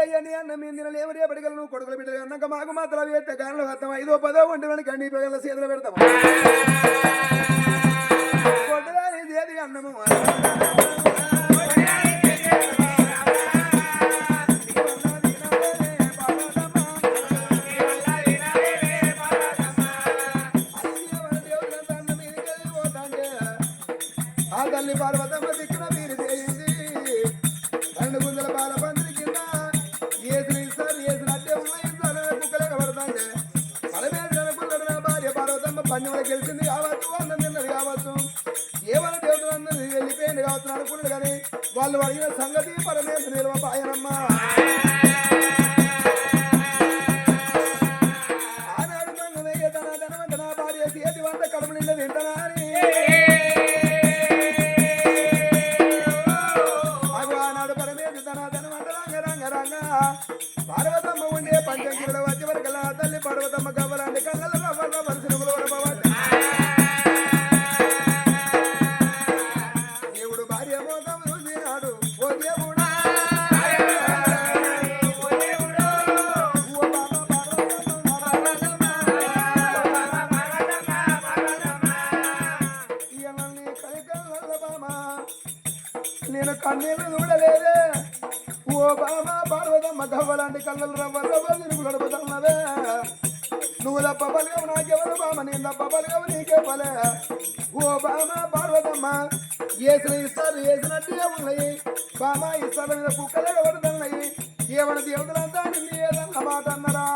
అయ్యండి అన్న మీద తినలేము రేపటికల్ కొడుకులు బిడ్డలు అన్నాక మాకు మాత్రం అవి ఎత్తే కారణం వస్తాం ఐదో పదో ఒంటి కండి పిల్లల చేతులు పెడతాం కొట్టదాని చేతి అన్నము. అనుకున్నాడు కానీ వాళ్ళు అడిగిన సంగతి పరమేశ్వర నిల్వ నేను చూడలేదే. ఓ బామ పార్వతమ్మ కవ్వలాంటి కళ్ళలు రవ్వ రవ్వ తిరుగు గడుపుతున్నవే నువ్వు తప్ప పలిగవు నాకెవరు బామ? నేను తప్ప పలిగవు నీకే పలే ఓ బామ పార్వతమ్మ వేసిన ఇస్తారు ఏసినట్టే ఉన్నాయి బామ ఇస్తారు మీద కుక్కలే పడుతున్నాయి ఏమన్నా దేవుడులంతా నిన్ను ఏదన్న మాట అన్నరా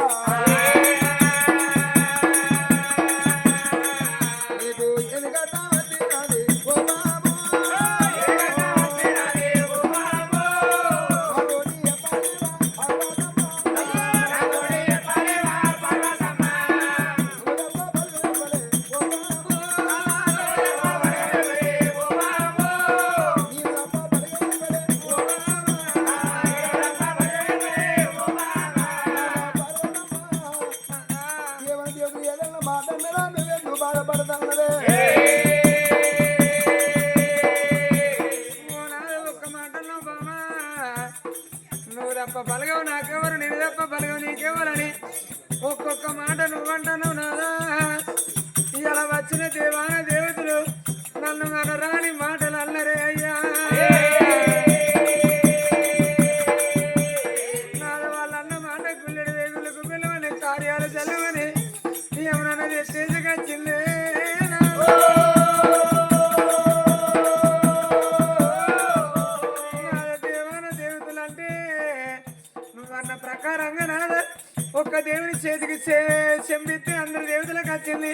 చెంపితే దేవతలకు వచ్చింది.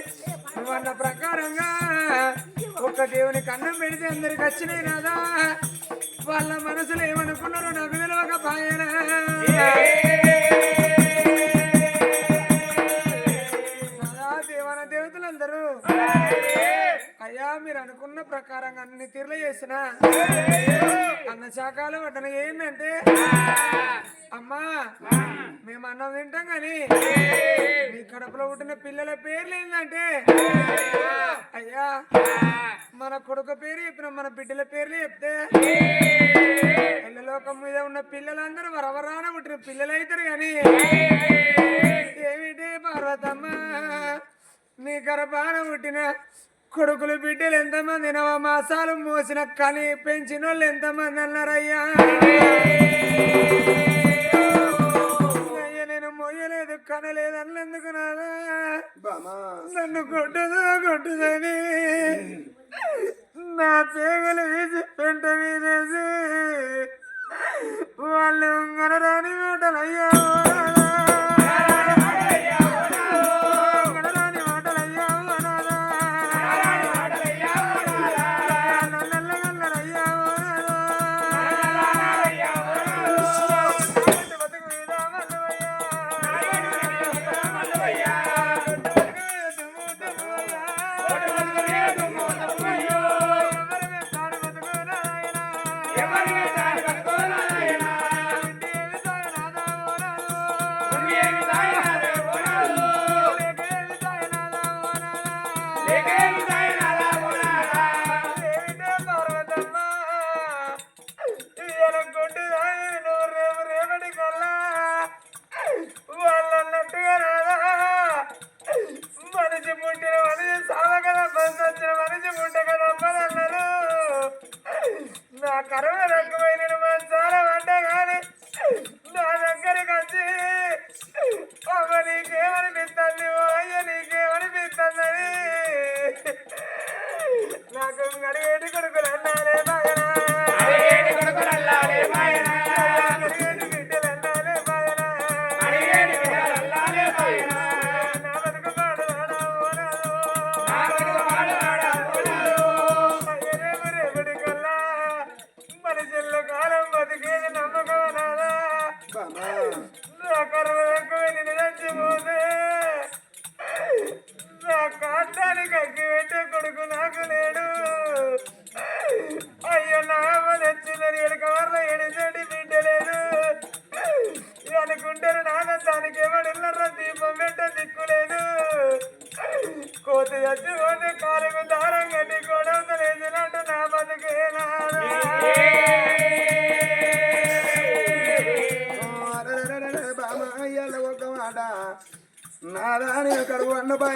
నువ్వన్న ప్రకారంగా ఒక్క దేవునికి అన్నం పెడితే అందరికి వచ్చినాయి కదా వాళ్ళ మనసులో ఏమనుకున్నారో నాకు తెలియక పాయన. అయ్యా మీరు అనుకున్న ప్రకారంగా అన్ని తీర్లు చేసిన అన్న శాఖలు వడ్డన ఏంటంటే అమ్మా మేము అన్నం తింటాం కానీ మీ కడుపులో పుట్టిన పిల్లల పేర్లు ఏంటంటే అయ్యా మన కొడుకు పేరు చెప్పిన మన బిడ్డల పేర్లు చెప్తే పిల్లలోకం మీద ఉన్న పిల్లలందరూ వరవరాన పుట్టిన పిల్లలు అవుతారు కానీ ఏమిటి పార్వతమ్మ నీ గర్భాన పుట్టిన కొడుకులు బిడ్డలు ఎంతమంది నవ మాసాలు మోసిన కని పెంచిన వాళ్ళు ఎంతమంది అన్నారయ్యా? నేను మొయ్యలేదు కనలేదు అన్నందుకు నాదా? నన్ను కొట్టుదా కొట్టుదని నా? పేగలు వేసి పెంట మీదేసి వాళ్ళు గనరాని మాటలు అయ్యా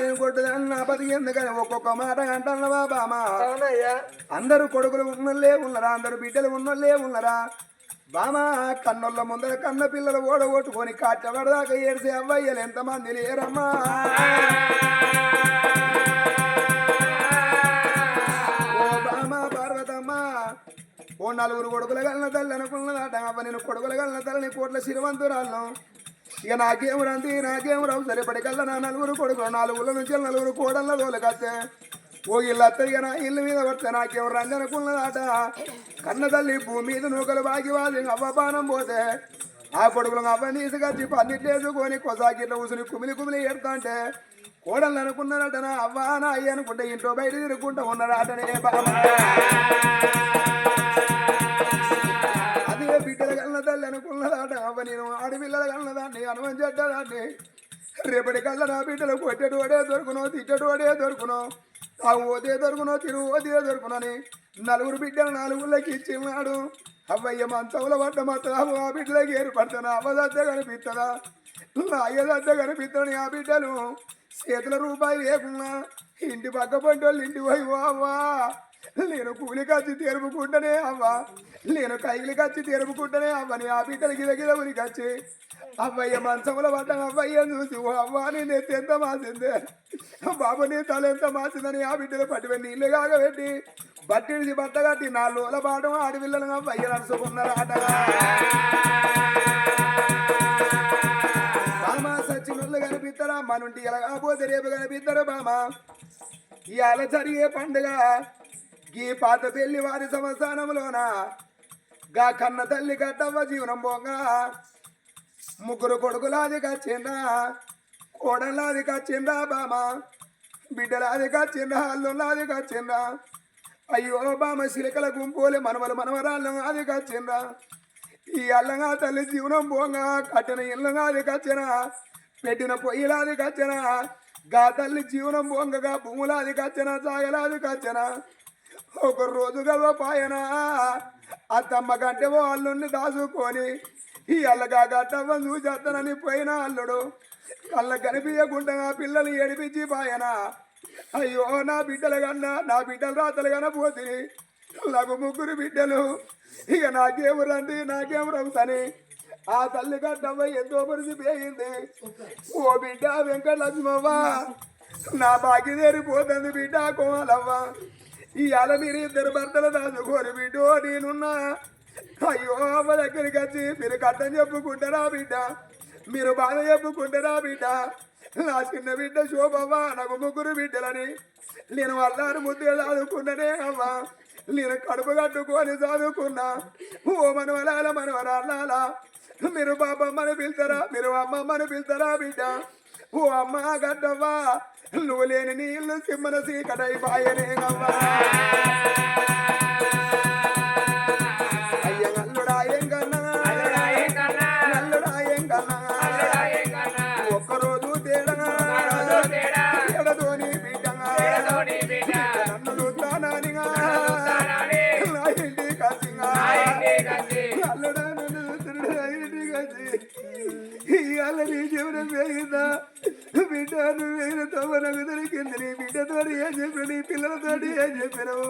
పైన కొట్టుదని నా బతికి ఎందుకని ఒక్కొక్క మాట అంటున్నావా బామా అవునయ్యా. అందరూ కొడుకులు ఉన్నోళ్ళే ఉన్నరా? అందరు బిడ్డలు ఉన్నోళ్ళే ఉన్నరా? బామా కన్నుల ముందర కన్న పిల్లలు ఓడగొట్టుకొని కాచబడదాకా ఏడిసే అవ్వయ్యలు ఎంతమంది లేరమ్మా? ఓ బామా పార్వతమ్మ ఓ నలుగురు కొడుకుల గలన తల్లి అనుకున్నదాట అవ్వ నేను కొడుకుల గలన తల్లిని కోట్ల శిరవంతురాలను ఇక నాకేం రంది నాకేం రావు సరిపడికల్లా నా నలుగురు కొడుకులు నాలుగుల నుంచి నలుగురు కోడళ్ళ తోలకత్తే ఓ ఇల్లు అత్తయ్య నా ఇల్లు మీద పడితే నాకేం రంది అనుకున్నదాట కన్న తల్లి భూమి మీద నూకలు బాగి వాళ్ళు అవ్వ పానం పోతే ఆ కొడుకులు అవ్వ తీసుకొచ్చి పన్నిట్లేసుకొని కొసాకిట్ల ఉసుని కుమిలి కుమిలి ఎడతా అంటే కోడళ్ళు అనుకున్నారట నా అవ్వ నా అయ్య అనుకుంటే ఇంట్లో బయట తిరుగుకుంటా ఉన్నారటనే బాబా. అనుమతి రేపటి కల్లా నా బిడ్డలు కొట్టేటు వాడే దొరుకునో తిట్టడు వాడే దొరుకునో. ఆ ఓదే దొరుకునో తిరుగు ఓదే దొరుకునని నలుగురు బిడ్డలు నాలుగుళ్ళకి ఇచ్చిన్నాడు అవ్వయ్య మంచంలో పడ్డ మాత్రం ఆ బిడ్డలకి ఏర్పడతాను అవ్వదద్ద కనిపిస్తుందా? నా అయ్యదద్ద కనిపిస్తాను ఆ బిడ్డలు చేతుల రూపాయి లేకున్నా ఇంటి పక్క పంటోళ్ళు ఇంటి పోయి అవ్వా నేను కూలి కచ్చి తెరుపుకుంటేనే అవ్వ. నేను కైలు కచ్చి తెరుపుకుంటేనే అవ్వని ఆ బిడ్డలు గిద గిద ఉనికి వచ్చి అవ్వయ్య మంచంలో పడ్డ అవ్వయ్య చూసి ఓ అవ్వ నేను ఎత్తి ఎంత మాసిందే? బాబు నీ తల ఎంత మాసిందని ఆ బిడ్డలు పట్టి నీళ్ళు కాగబెట్టి బట్టిడిసి బట్ట కట్టి నా లోల పాడడం ఆడపిల్లలు అవ్వయ్య నడుచుకున్నారు ఆటగా. సచ్చినోళ్ళు కనిపిస్తారా? మనుంటి ఎలా కాకపోతే రేపు కనిపిస్తారు బామా. ఇవాళ జరిగే పండుగ. ఈ పాత పెళ్ళి వారి సంస్థానంలోన గా కన్న తల్లి కట్టవ్వ జీవనం పోగా. ముగ్గురు కొడుకులాది కచ్చిందా? కోడలాది కచ్చిందా బామ? బిడ్డలాది కచ్చిందా? అల్లులాది కచ్చిందా? అయ్యో బామ సిలికల గుంపులే మనవలు మనవరాళ్ళు అది కచ్చిందా? ఈ అల్లంగా తల్లి జీవనం పోగా కట్టిన ఇళ్ళగా అది కచ్చినా పెట్టిన పొయ్యిలాది కచ్చినా గా తల్లి జీవనం పొంగగా భూములాది కచ్చిన సాగలాది కచ్చిన ఒక రోజు గవ పాయన. అత్తమ్మ ఓ అల్లుడిని దాచుకొని ఈ అల్లగా గట్టవ్వ చూచేస్తానని పోయిన అల్లుడు. కళ్ళ కనిపించకుండా పిల్లలు ఏడిపించి పాయన. అయ్యో నా బిడ్డల కన్నా నా బిడ్డలు రాతలు కనపోతే నాకు ముగ్గురు బిడ్డలు. ఇక నాకేం రండి నాకేం రవుతాని ఆ తల్లి గడ్డవ్వ ఎంతో పరిచి పేయింది ఓ బిడ్డ వెంకట లక్ష్మవ్వ నా బాకి తేరిపోతుంది బిడ్డ కోమలవ్వ. ఇవాళ మీరు ఇద్దరు భర్తలు దాచుకొని బిడ్డో నేనున్నా. అయ్యో అమ్మ దగ్గరికి వచ్చి మీరు కట్టం చెప్పుకుంటారా బిడ్డ? మీరు బాధ చెప్పుకుంటారా బిడ్డ? నా చిన్న బిడ్డ శోభవ్వ నాకు ముగ్గురు బిడ్డలని. నేను అల్లారు ముద్దు చదువుకున్ననే అవ్వ. నేను కడుపు కట్టుకొని చదువుకున్నా. ఓ మనవలాల మనవరాల మీరు బాబమ్మని పిలుతారా మీరు అమ్మమ్మని పిలుతారా బిడ్డ? ఓ అమ్మ గడ్డవ్వా నువ్వు లేని నీళ్ళు సిమ్మన సీకటై బాయనే అవ్వా నీ ఏం చెప్పాడు నీ పిల్లలతోటి ఏం చెప్పినవు?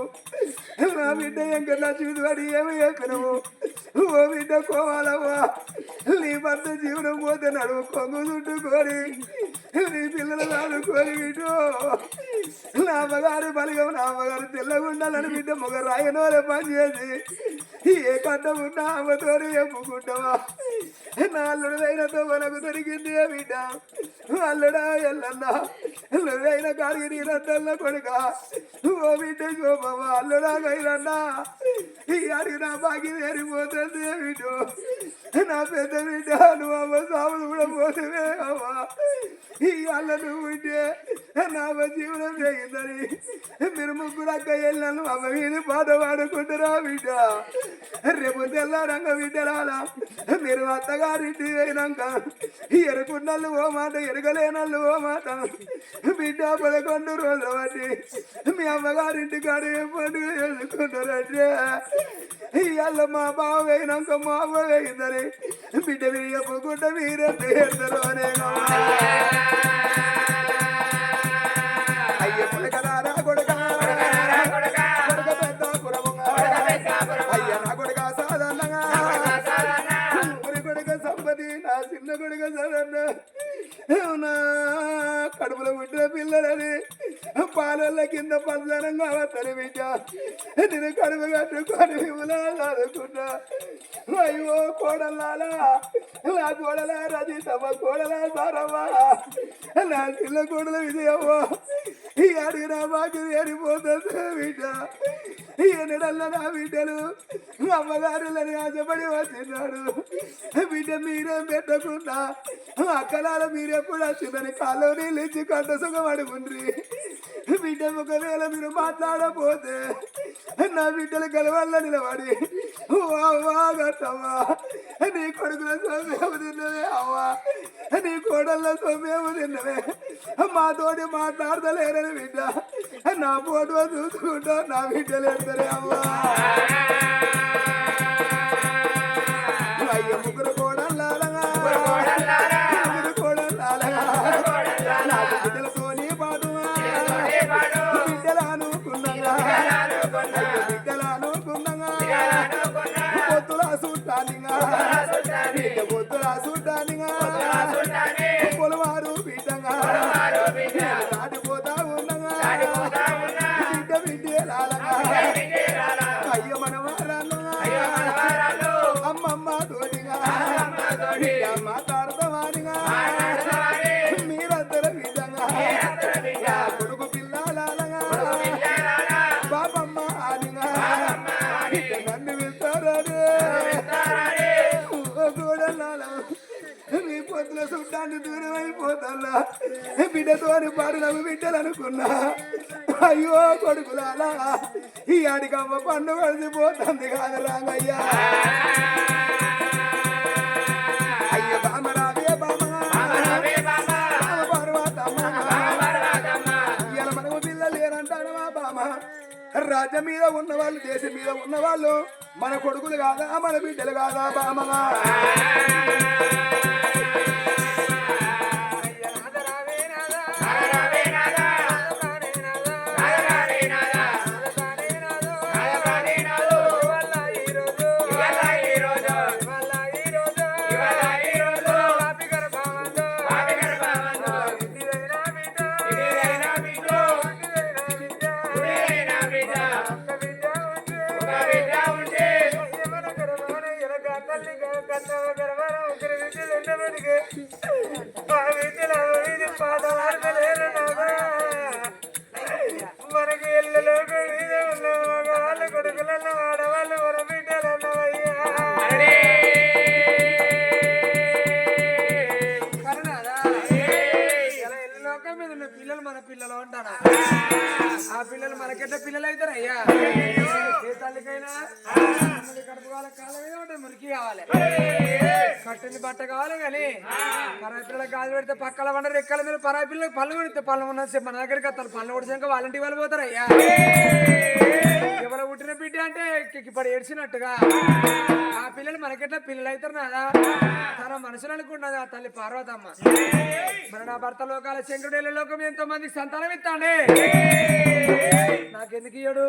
నా బిడ్డ ఇంకా నా చూదువాడి ఏమి చెప్పినవు? ఓ బిడ్డ కోవాలవ్వా. నీ భర్త జీవనం పోతే నడువు కొంగు చుట్టుకొని నీ పిల్లలు ఆడుకొని బిడ్డు నా అమ్మగారు బలిగం నా అమ్మగారు తెల్లగుండాలని బిడ్డ మొగ రాయనోరే పనిచేసి ఏ కట్ట ఉన్నా అమ్మతోనే చెప్పుకుంటావా? నా అల్లుడు అయినతో మనకు దొరికింది బిడ్డ? అల్లుడా ఎల్లన్నా. నువ్వైన కాడికి నీరద్దల్ల కొడుక. ఓ బిడ్డ చూపవ అల్లుడా గైరన్నా ఈ అడిగి నా బాకి వేరిపోతుంది ఏ బిడ్డు? నా పెద్ద బిడ్డ నువ్వు అమ్మ సాములు కూడా పోతువే అవ్వా. ఈ నువ్వు ఉంటే నా జీవనం జరిగిందని. మీరు ముగ్గురు అక్క వెళ్ళాను అమ్మ మీద పాట పాడుకుంటారా బిడ్డ. రేపు తెల్లారంగ బిడ్డ రాలా. మీరు అత్తగారింటి అయినాక ఎరుకున్నళ్ళు ఓ మాట ఎరగలేనళ్ళు ఓ మాట. బిడ్డ పదకొండు రోజులు బట్టి మీ అమ్మగారింటి కాడ ఏం పండుగ చేసుకుంటారంటే. ఇవాళ మా బావ వేయినాక మా అమ్మ వేయిందని బిడ్డ మీరు చెప్పుకుంటే మీరెంత చేస్తారు అనే అయ్య కొడకరారా కొడక. నా చిన్న కొడుక సాధారణ నా కడుపులో పుట్టిన పిల్లలని పాలల్ల కింద పలదనంగా వస్తారు బిడ్డ. నేను కడుపు కట్టుకొని మిమ్మల్ని చదువుకుంటా అయ్యో కోడలాలా నా కోడలా రజితమ్మ కోడలా సారమ్మా నా చిన్న కోడల విజయమ్మ. ఈ అడిగిన మాకు ఏడిపోతుంది బిడ్డ. ఈ ఎన్నడల్లా నా బిడ్డలు అమ్మగారులని ఆశపడి వచ్చినాడు. బిడ్డ మీరేం పెట్టకుండా అక్కలాల మీరెప్పుడు వచ్చిందని కాలో నీళ్ళు ఇచ్చి కంట సుఖం బిడ్డ ఒకవేళ మీరు మాట్లాడపోతే నా బిడ్డలు గెలవల్ల నిలబడి వాగట్టమ్మా నీ కొడుకుల సోమేము తిన్నవే అవ్వా నీ కోడళ్ళ సోమేము తిన్నవే. మాతోటి మాట్లాడతలేరని బిడ్డ నా ఫోటో చూసుకుంటా నా బిడ్డలు ఎడతారే అవ్వా. చూడ్డానికి దూరం అయిపోతాలా బిడ్డతోని పాడు నవ్వు బిడ్డలు అనుకున్నా అయ్యో కొడుకులాలా ఈ ఆడికమ్మ పండు కలిసిపోతుంది కాదు బామ. రాజ్యం మీద ఉన్న వాళ్ళు దేశం మీద ఉన్న వాళ్ళు మన కొడుకులు కాదా మన బిడ్డలు కాదా బామగా పిల్లలు పిల్లలు బట్ట కావాలి కానీ పరాయి పిల్లలకు గాలి పెడితే పక్కల వండ రెక్కల మీద పరాయి పిల్లలకు పళ్ళు కొడితే పళ్ళు ఉన్న మన దగ్గరికి అతను పళ్ళు కొడిచాక వాళ్ళంటి వాళ్ళు పోతారు అయ్యా. ఎవరు పుట్టిన బిడ్డ అంటే ఇప్పుడు ఏడ్చినట్టుగా. ఆ పిల్లలు మనకెట్లా పిల్లలు అవుతారు నాదా తన మనసులు అనుకున్నది ఆ తల్లి పార్వతమ్మ. మరి నా భర్త లోకాల శంకరుడేల లోకం ఎంతో మందికి సంతానం ఇస్తాండే. నాకెందుకు ఇయ్యడు?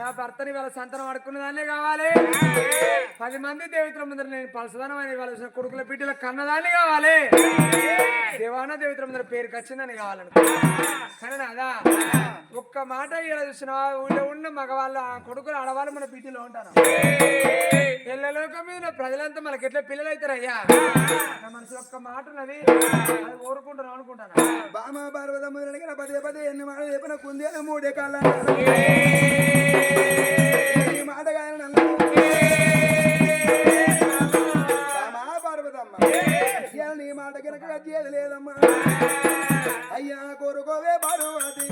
నా భర్తని వాళ్ళ సంతానం అడుక్కున్న దాన్నే కావాలి. పది మంది దేవితల ముందర నేను పలసదానం అని వాళ్ళ కొడుకుల బిడ్డల కన్నదాన్ని కావాలి. దేవాన దేవితుల ముందర పేరుకి వచ్చిందని కావాలను. కానీ నాదా ఒక్క మాట ఇలా చూసిన ఊళ్ళో ఉన్న మగవాళ్ళ కొడుకులు ఆడవాళ్ళు మన బిడ్డలో ఉంటారు. పిల్లలోక మీద ప్రజలంతా మనకి ఎట్లా పిల్లలు అవుతారయ్యా? నా మనసు ఒక్క మాట ఉన్నది. అది కోరుకుంటాను అనుకుంటాను? బామ పార్వతమ్మ పదే పదే ఎన్ని మాట చెప్పిన కుందేలు మూడే కాళ్ళ ఈ మాట కాయన మాట కనుక వచ్చేది లేదమ్మా. అయ్యా కోరుకోవే పార్వతి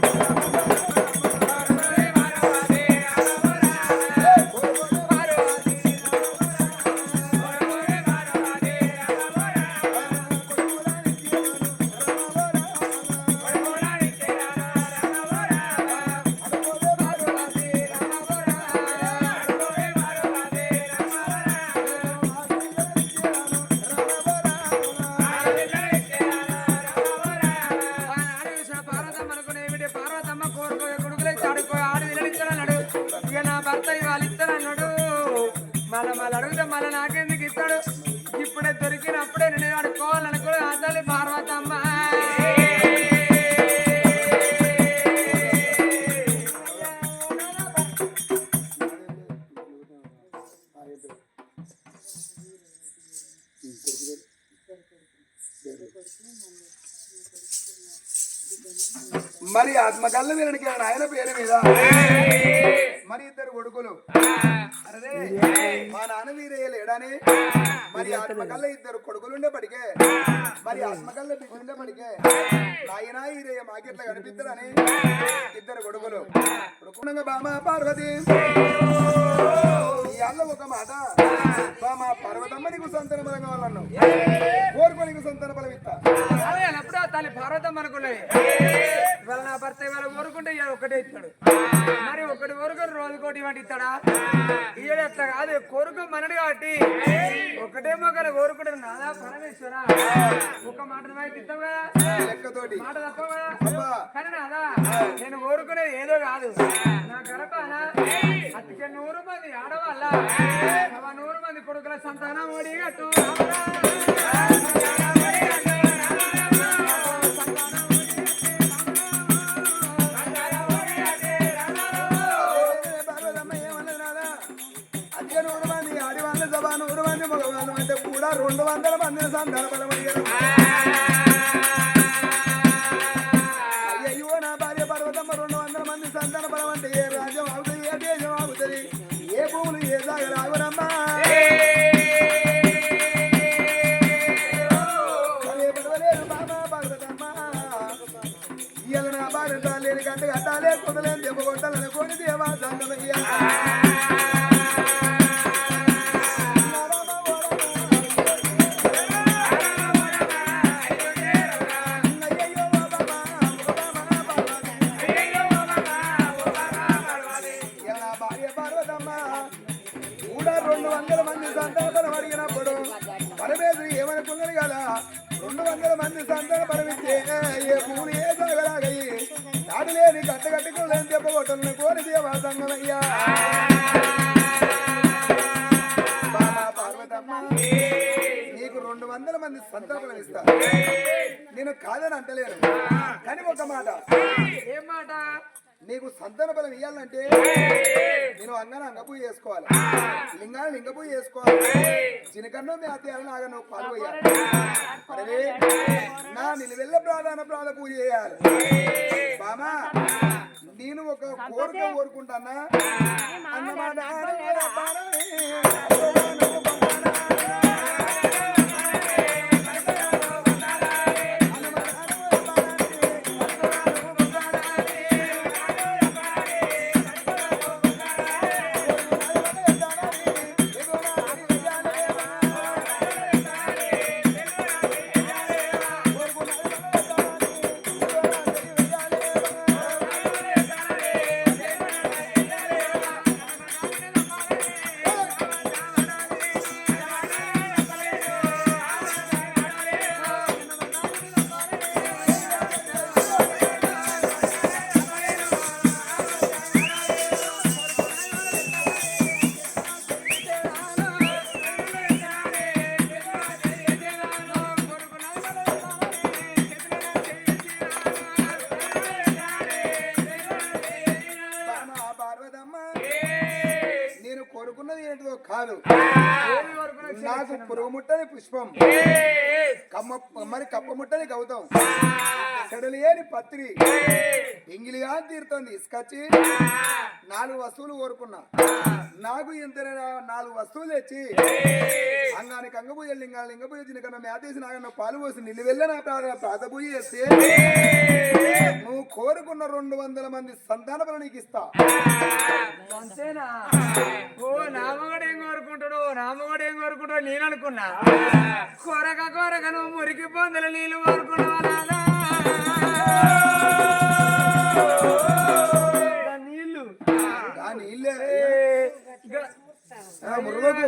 మరి ఆత్మకల్ల ఆయన పేరు మీద. మరి ఇద్దరు కొడుకులు. అరే మా నాన్న వీరయ్య లేడని. మరి ఆత్మకల్ల ఇద్దరు కొడుకులుండేపటికే మరి ఆత్మకల్ల బిడ్డ ఆయన నాయన ఈరయ్య మాకెట్లా కనిపిద్దరని ఇద్దరు కొడుకులు. కొడుకునగా బామ పార్వతి. ఇవాళ ఒక మాట మా పర్వతమ్మ నీకు సంతాన బలం కావాలన్నావు కోరుకో నీకు సంతాన బలం ఇస్తా అదే తల్లి పర్వతమ్మ అనుకున్నది ఇవాళ నా భర్త ఇవాళ కోరుకుంటే ఇవాళ ఒకటే ఇస్తాడు మరి ఒకటి ఊరుకొని రోజు కోటి వాటి ఇస్తాడా ఇయ్యడు అట్లా కాదు కోరుకు మనడు కాబట్టి ఒకటే మొక్కలు కోరుకుంటాడు నాదా పరమేశ్వర ఒక మాట అయితే ఇస్తావు కదా లెక్కతోటి మాట తప్పవు కదా కానీ నాదా నేను కోరుకునేది ఏదో కాదు. నా గడపాన అతికే నూరు మంది ఆడవాళ్ళు సవా నూరు మంది కొడుకుల సంతానం ఓడిగట్టు నూరు మంది ఆడివాళ్ళ సభ నూరు మంది మగవాళ్ళు అంటే కూడా రెండు వందల మంది సంతాన లింగాన్ని పోయి చేసుకోవాలి చినకన్నో మీ అత్యాలను ఆగ నువ్వు పాలు పోయాలి అరే నా నిలువెల్ల ప్రాధాన ప్రాధ పూజ చేయాలి. బామా నేను ఒక కోరిక కోరుకుంటానా? అన్నమాట పురుగు ముట్టని పుష్పం. కమ్మ మరి కప్ప ముట్టని గౌతం చెడలేని పత్రి. ఎంగిలిగా తీరుతోంది. ఇసుకొచ్చి నాలుగు వస్తువులు కోరుకున్నా. నాకు ఇంత నాలుగు వస్తువులు తెచ్చి. అంగానికి అంగపూజ లింగా లింగపూజ చిన్నకన్నా మేతేసి నాకన్నా పాలు పోసి నిల్లు వెళ్ళ నా ప్రాత పూజ చేస్తే నువ్వు కోరుకున్న రెండు వందల మంది సంతాన బలం నీకు ఇస్తా. అంతేనా ఓ నామగడు ఏం కోరుకుంటాడు నామగడు ఏం కోరుకుంటాడు నేను అనుకున్నా. కొరక కొరక నువ్వు మురికి పొందలు నీళ్ళు కోరుకున్నావా గా నీళ్ళు.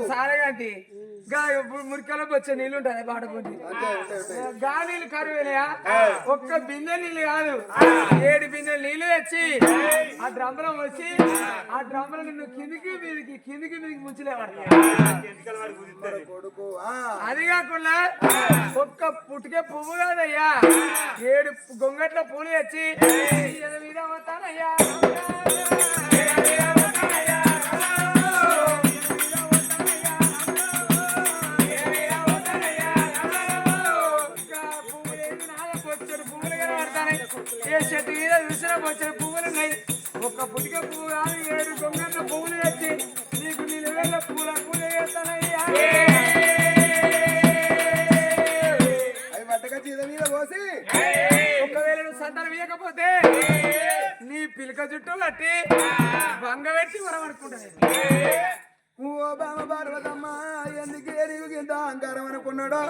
సారగంటి గా మురికలో వచ్చే నీళ్ళు ఉంటాయి బాట పొంది అంతే ఉంటాయి ఉంటాయి గా నీళ్ళు కరువేలయా ఒక్క బిందె నీళ్ళు కాదు. ఏడు బిందె నీళ్ళు తెచ్చి ఆ డ్రమ్లో వచ్చి ఆ. డ్రమ్లో నిన్ను కిందికి మీదికి కిందికి మీదికి ముంచలేవాడు. కొడుకు ఆ. అది కాకుండా ఒక్క పుట్టుకే పువ్వు కాదయ్యా. ఏడు గొంగట్ల పూలు తెచ్చి మీద వస్తానయ్యా ఏ చెట్టు మీద చూసినా వచ్చే పువ్వులు ఉన్నాయి. ఒక్క పుట్టుక పువ్వు కాదు ఏడు గొంగట్ల పువ్వులు తెచ్చి నీకు నేను వెళ్ళ పూల పూజ చేస్తానయ్యా అవి చీద మీద పోసి ఒకవేళ నువ్వు సంతానం ఇవ్వకపోతే నీ పిలక చుట్టూ కట్టి బంగ పెట్టి వరం అనుకుంటాను ఓ బామ పార్వతమ్మ ఎందుకే నీకు ఇంత అహంకారం అనుకున్నాడో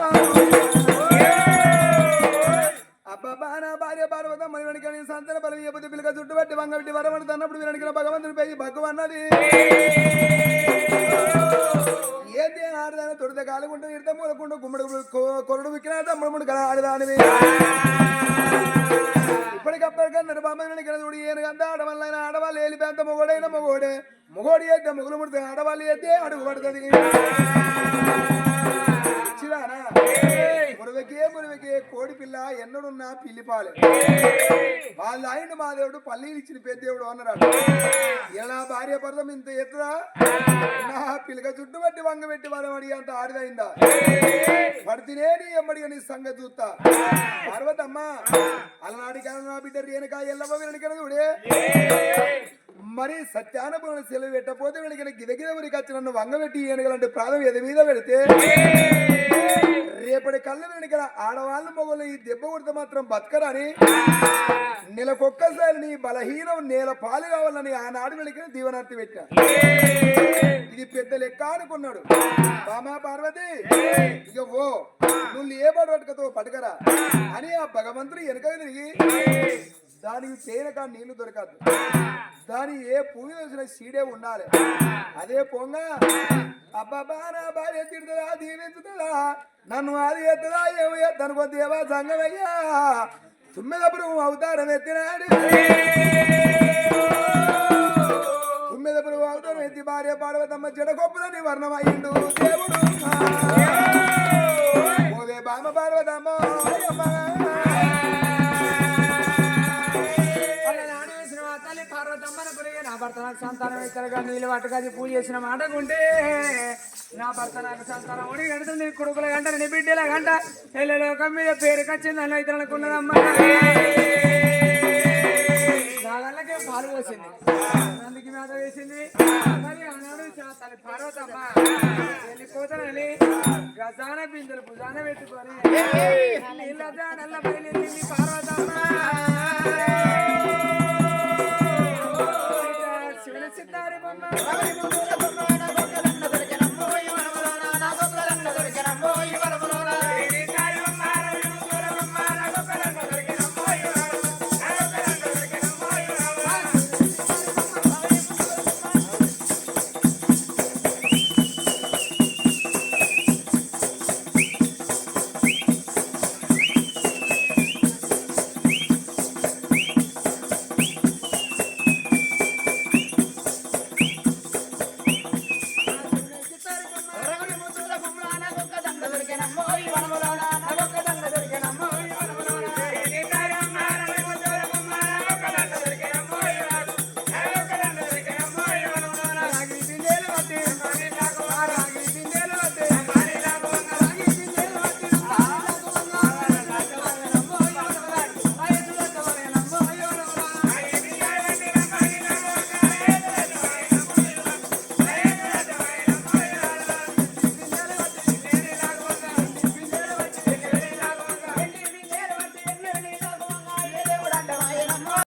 అబ్బా నా భార్య పార్వతమ్మ వెనక నీ సంతన బలం ఇవ్వకపోతే పిల్లక చుట్టు పట్టి వంగ పెట్టి వరమని తన్నప్పుడు వెనక భగవంతుని పై భగవన్నది ఏంటి ఆడదాని తొడిత కాలుకుంటూ ఇడత మూలకుంటూ గుమ్మడి కొ- కొరడు విక్కిన తమ్ముడు ముడు కదా ఆడదానివి ఇప్పటికప్పటికన్నా బామ్మని చూడు ఏను గంట ఆడవాళ్ళైనా ఆడవాళ్ళు ఏలిపేంత మొగోడైన మొగోడే మొగోడి అయితే మొగులు ముడితే ఆడవాళ్ళు అయితే అడుగు పడుతుంది ఇచ్చిరానా మురవకే మురవకే కోడి పిల్ల ఎన్నడున్నా పిల్లిపాలే. వాళ్ళ ఆయన మా దేవుడు పల్లీలు ఇచ్చిన పెద్దేవుడు దేవుడు ఇలా భార్య పర్వం ఇంత ఎత్తురా? నా పిల్లక చుట్టూ పట్టి వంగ పెట్టి వాళ్ళ అడిగి అంత ఆడిదైందా పడితేనే నీ ఎమ్మడిగా నీ సంగతి చూస్తా. పార్వతమ్మ అలనాడి కాలం నా బిడ్డ రేణుకా ఎల్లమ్మ వెనకనది చూడే. మరి సత్యానపురం సెలవు పెట్టపోతే వెనకన గిదగిద ఊరికి వచ్చి నన్ను వంగబెట్టి ఏనుగలంటే ప్రాణం ఎద మీద పెడితే? రేపటి కళ్ళ వెనుకల ఆడవాళ్ళు మొగలు ఈ దెబ్బ కొడితే మాత్రం బతకరని. నెలకొక్కసారి నీ బలహీనం నేల పాలు కావాలని ఆనాడు వెనుకన దీవనార్తి పెట్టా. ఇది పెద్ద లెక్క అనుకున్నాడు. బామా పార్వతి ఇక ఓ నువ్వు ఏ పాటు పట్టుకతో పట్టుకరా అని ఆ భగవంతుడు వెనక తిరిగి దానికి తేనక నీళ్ళు దొరకదు దాని ఏ పువ్వు వేసిన సీడే ఉండాలి. అదే పొంగ. అబ్బాబా నా భార్య తిడుతుందా దీవించుతుందా నన్ను అది ఎత్తుదా ఏమో ఎత్తనుకో దేవా సంగమయ్యా తుమ్మెదప్పుడు అవతారం ఎత్తినాడు. తుమ్మెదప్పుడు అవతారం ఎత్తి భార్య పార్వతమ్మ చెడ గొప్పదని వర్ణమయ్యిండు దేవుడు. ఓవే బామ పార్వతమ్మ భర్త నాకు సంతానం ఇతరుగా నీళ్ళు పట్టుకది పూజ చేసిన మాటకుంటే నా భర్త నాకు సంతానం ఒడి గంట నీ కొడుకుల గంట నీ బిడ్డల గంట. లోకం మీద పేరు కచ్చింది అన్న ఇతరులు అనుకున్నదమ్మా నా గల్లకే పాలు పోసింది. అందుకే మేత వేసింది. మరి ఆనాడు నా తల్లి పార్వతమ్మ వెళ్ళిపోతానని గజాన బిందెలు భుజాన పెట్టుకొని నీళ్ళ జాడల్ల బయలుదేరింది పార్వతమ్మ. సితారి బొమ్మ